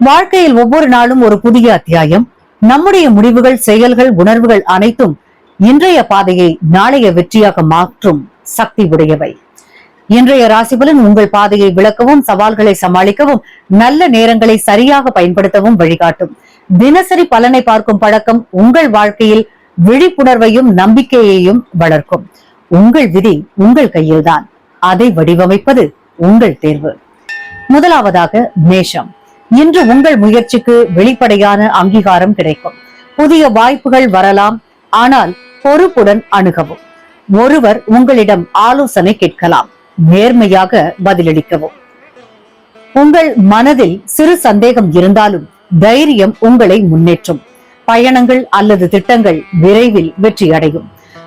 வாழ்க்கையில் ஒவ்வொரு நாளும் ஒரு புதிய அத்தியாயம். நம்முடைய முடிவுகள் செயல்கள் உணர்வுகள் அனைத்தும் இன்றைய பாதையை நாளைய வெற்றியாக மாற்றும் சக்தி உடையவை. இன்றைய ராசிபலன் உங்கள் பாதையை விளக்கவும் சவால்களை சமாளிக்கவும் நல்ல நேரங்களை சரியாக பயன்படுத்தவும் வழிகாட்டும். தினசரி பலனை பார்க்கும் பழக்கம் உங்கள் வாழ்க்கையில் விழிப்புணர்வையும் நம்பிக்கையையும் வளர்க்கும். உங்கள் விதி உங்கள் கையில்தான். அதை வடிவமைப்பது உங்கள் தேர்வு. முதலாவதாக மேஷம். இன்று உங்கள் முயற்சிக்கு வெளிப்படையான அங்கீகாரம் கிடைக்கும். புதிய வாய்ப்புகள் வரலாம். ஆனால் பொறுப்புடன் அணுகவும். ஒருவர் உங்களிடம் ஆலோசனை கேட்கலாம். நேர்மையாக பதிலளிக்கவும். உங்கள் மனதில் சிறு சந்தேகம் இருந்தாலும் தைரியம் உங்களை முன்னேற்றும். பயணங்கள் அல்லது திட்டங்கள் விரைவில் வெற்றி அடையும்.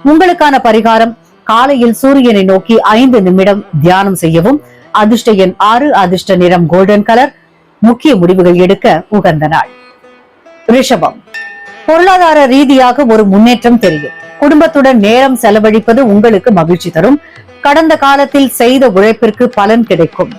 உங்களுக்கான பரிகாரம் காலையில் சூரியனை நோக்கி ஐந்து நிமிடம் தியானம் செய்யவும் அதிர்ஷ்ட எண் ஆறு அதிர்ஷ்ட நிறம் கோல்டன் கலர் முக்கிய முடிவுகள் எடுக்க உகந்த நாள். ரிஷபம். பொருளாதார ரீதியாக ஒரு முன்னேற்றம் தெரியும். குடும்பத்துடன் நேரம் செலவழிப்பது உங்களுக்கு மகிழ்ச்சி தரும். கடந்த காலத்தில் செய்த உழைப்பிற்கு பலன் கிடைக்கும்.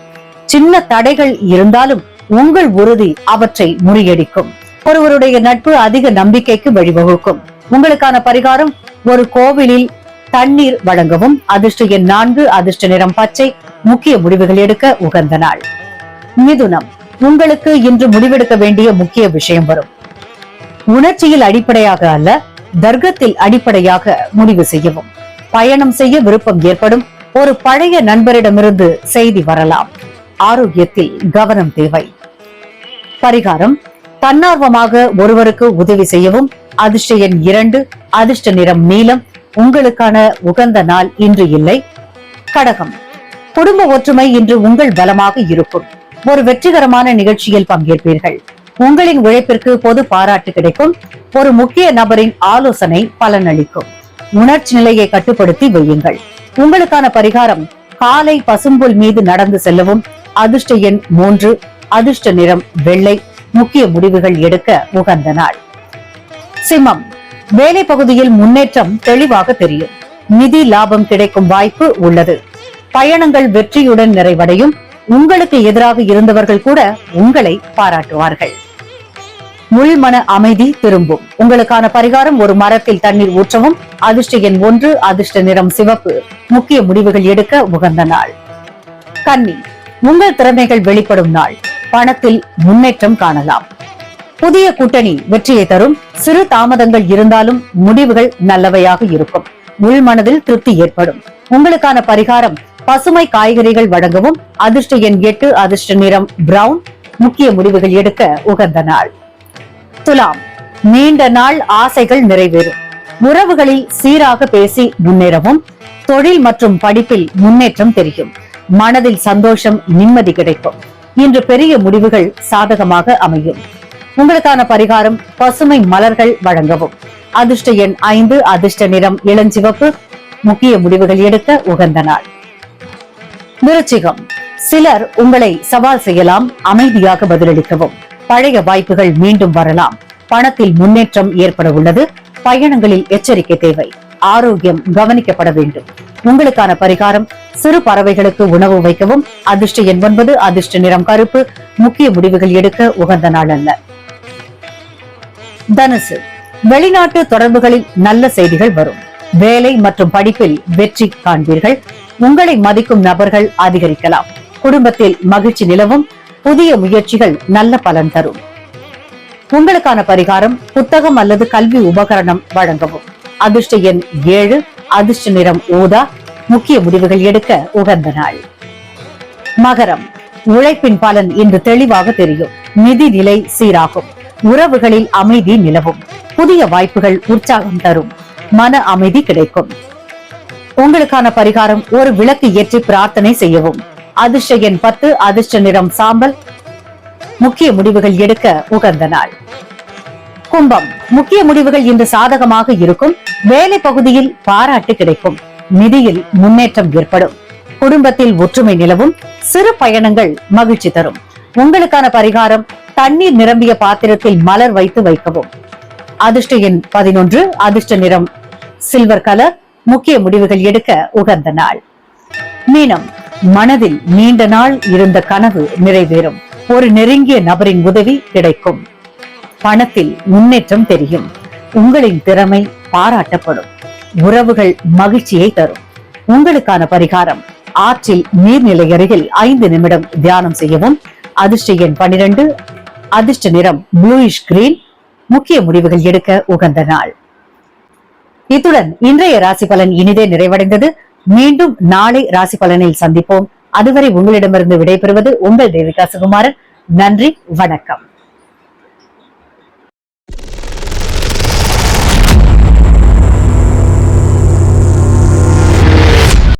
சின்ன தடைகள் இருந்தாலும் உங்கள் உறுதி அவற்றை முறியடிக்கும். ஒருவருடைய நட்பு அதிக நம்பிக்கைக்கு வழிவகுக்கும். உங்களுக்கான பரிகாரம் ஒரு கோவிலில் தண்ணீர் வழங்கவும் அதிர்ஷ்ட எண் நான்கு அதிர்ஷ்ட நிறம் பச்சை முக்கிய முடிவுகள் எடுக்க உகந்த நாள். மிதுனம். உங்களுக்கு இன்று முடிவெடுக்க வேண்டிய முக்கிய விஷயம் வரும். உணர்ச்சியில் அடிப்படையாக அல்ல தர்க்கத்தில் அடிப்படையாக முடிவு செய்யவும். பயணம் செய்ய விருப்பம் ஏற்படும் ஒரு பழைய நண்பரிடமிருந்து செய்தி வரலாம். ஆரோக்கியத்தில் கவனம் தேவை. பரிகாரம் தன்னார்வமாக ஒருவருக்கு உதவி செய்யவும் அதிர்ஷ்ட எண் இரண்டு அதிர்ஷ்ட நிறம் நீளம் உங்களுக்கான உகந்த நாள் இன்று இல்லை. கடகம் குடும்ப ஒற்றுமை இன்று உங்கள் பலமாக இருக்கும். ஒரு வெற்றிகரமான நிகழ்ச்சியில் பங்கேற்பீர்கள். உங்களின் உழைப்பிற்கு பொது பாராட்டு கிடைக்கும். ஒரு முக்கிய நபரின் ஆலோசனை பலனளிக்கும். உணர்ச்சி நிலையை கட்டுப்படுத்தி வையுங்கள். உங்களுக்கான பரிகாரம் காலை பசும்புல் மீது நடந்து செல்லவும் அதிர்ஷ்ட எண் மூன்று அதிர்ஷ்ட நிறம் வெள்ளை முக்கிய முடிவுகள் எடுக்க உகந்த நாள். சிம்மம் வேலை பகுதியில் முன்னேற்றம் தெளிவாக தெரியும். நிதி லாபம் கிடைக்கும் வாய்ப்பு உள்ளது. பயணங்கள் வெற்றியுடன் நிறைவடையும். உங்களுக்கு எதிராக இருந்தவர்கள் கூட உங்களை பாராட்டுவார்கள். உள்மன அமைதி திரும்பும். உங்களுக்கான பரிகாரம் ஒரு மரத்தில் தண்ணீர் ஊற்றவும் அதிர்ஷ்ட எண் ஒன்று அதிர்ஷ்ட நிறம் சிவப்பு. முக்கிய முடிவுகள் எடுக்க உகந்த நாள். கன்னி உங்கள் திறமைகள் வெளிப்படும் நாள். பணத்தில் முன்னேற்றம் காணலாம். புதிய கூட்டணி வெற்றியை தரும். சிறு தாமதங்கள் இருந்தாலும் முடிவுகள் நல்லவையாக இருக்கும். உள்மனதில் திருப்தி ஏற்படும். உங்களுக்கான பரிகாரம் பசுமை காய்கறிகள் வழங்கவும் அதிர்ஷ்ட எண் எட்டு அதிர்ஷ்ட நிறம் பிரவுன் முக்கிய முடிவுகள் எடுக்க உகந்த நாள். துலாம் நீண்ட நாள் ஆசைகள் நிறைவேறும். உறவுகளில் சீராக பேசி முன்னேறவும் தொழில் மற்றும் படிப்பில் முன்னேற்றம் தெரியும். மனதில் சந்தோஷம் நிம்மதி கிடைக்கும். இன்று பெரிய முடிவுகள் சாதகமாக அமையும். உங்களுக்கான பரிகாரம் பசுமை மலர்கள் வழங்கவும். அதிர்ஷ்ட எண் ஐந்து அதிர்ஷ்ட நிறம் இளஞ்சிவப்பு முக்கிய முடிவுகள் எடுக்க உகந்த நாள். விருச்சிகம் சிலர் உங்களை சவால் செய்யலாம் அமைதியாக பதிலளிக்கவும். பழைய வாய்ப்புகள் மீண்டும் வரலாம். பணத்தில் முன்னேற்றம் ஏற்பட உள்ளது. பயணங்களில் எச்சரிக்கை தேவை. ஆரோக்கியம் கவனிக்கப்பட வேண்டும். உங்களுக்கான பரிகாரம் சிறு பறவைகளுக்கு உணவு வைக்கவும். அதிர்ஷ்ட எண் ஒன்பது அதிர்ஷ்ட நிறம் கருப்பு. முக்கிய முடிவுகள் எடுக்க உகந்த நாள் அல்ல. தனுசு. வெளிநாட்டு தொடர்புகளில் நல்ல செய்திகள் வரும். வேலை மற்றும் படிப்பில் வெற்றி காண்பீர்கள். உங்களை மதிக்கும் நபர்கள் அதிகரிக்கலாம். குடும்பத்தில் மகிழ்ச்சி நிலவும் புதிய முயற்சிகள் நல்ல பலன் தரும். உங்களுக்கான பரிகாரம் புத்தகம் அல்லது கல்வி உபகரணம் வழங்கவும். அதிர்ஷ்ட எண் ஏழு அதிர்ஷ்ட நிறம் ஊதா முக்கிய முடிவுகள் எடுக்க உகந்த நாள். மகரம். உழைப்பின் பலன் இன்று தெளிவாக தெரியும். நிதி நிலை சீராகும். உறவுகளில் அமைதி நிலவும். புதிய வாய்ப்புகள் உற்சாகம் தரும். மன அமைதி கிடைக்கும். உங்களுக்கான பரிகாரம் ஒரு விளக்கு ஏற்றி பிரார்த்தனை செய்யவும். அதிர்ஷ்ட எண் பத்து அதிர்ஷ்ட நிறம் சாம்பல். முக்கிய முடிவுகள் எடுக்க உகந்த நாள். கும்பம். முக்கிய முடிவுகள் இன்று சாதகமாக இருக்கும். வேலை பகுதியில் பாராட்டு கிடைக்கும். நிதியில் முன்னேற்றம் ஏற்படும். குடும்பத்தில் ஒற்றுமை நிலவும். சிறு பயணங்கள் மகிழ்ச்சி தரும். உங்களுக்கான பரிகாரம் தண்ணீர் நிரம்பிய பாத்திரத்தில் மலர் வைத்து வைக்கவும். அதிர்ஷ்ட எண் பதினொன்று அதிர்ஷ்ட நிறம் சில்வர் கலர் முக்கிய முடிவுகள் எடுக்க உகந்த நாள். மீனம் மனதில் நீண்ட நாள் இருந்த கனவு நிறைவேறும். ஒரு நெருங்கிய நபரின் உதவி கிடைக்கும். பணத்தில் முன்னேற்றம் தெரியும். உங்களின் திறமை பாராட்டப்படும். உறவுகள் மகிழ்ச்சியை தரும். உங்களுக்கான பரிகாரம் ஆற்றில் நீர்நிலை அருகில் ஐந்து நிமிடம் தியானம் செய்யவும். அதிர்ஷ்ட எண் பனிரெண்டு அதிர்ஷ்ட நிறம் ப்ளூயிஷ் கிரீன் முக்கிய முடிவுகள் எடுக்க உகந்த நாள். இத்துடன் இன்றைய ராசி பலன் இனிதே நிறைவடைந்தது. மீண்டும் நாளை ராசி பலனில் சந்திப்போம். அதுவரை உங்களிடமிருந்து விடைபெறுவது உங்கள் தேவிகா சுகுமாரன். நன்றி வணக்கம்.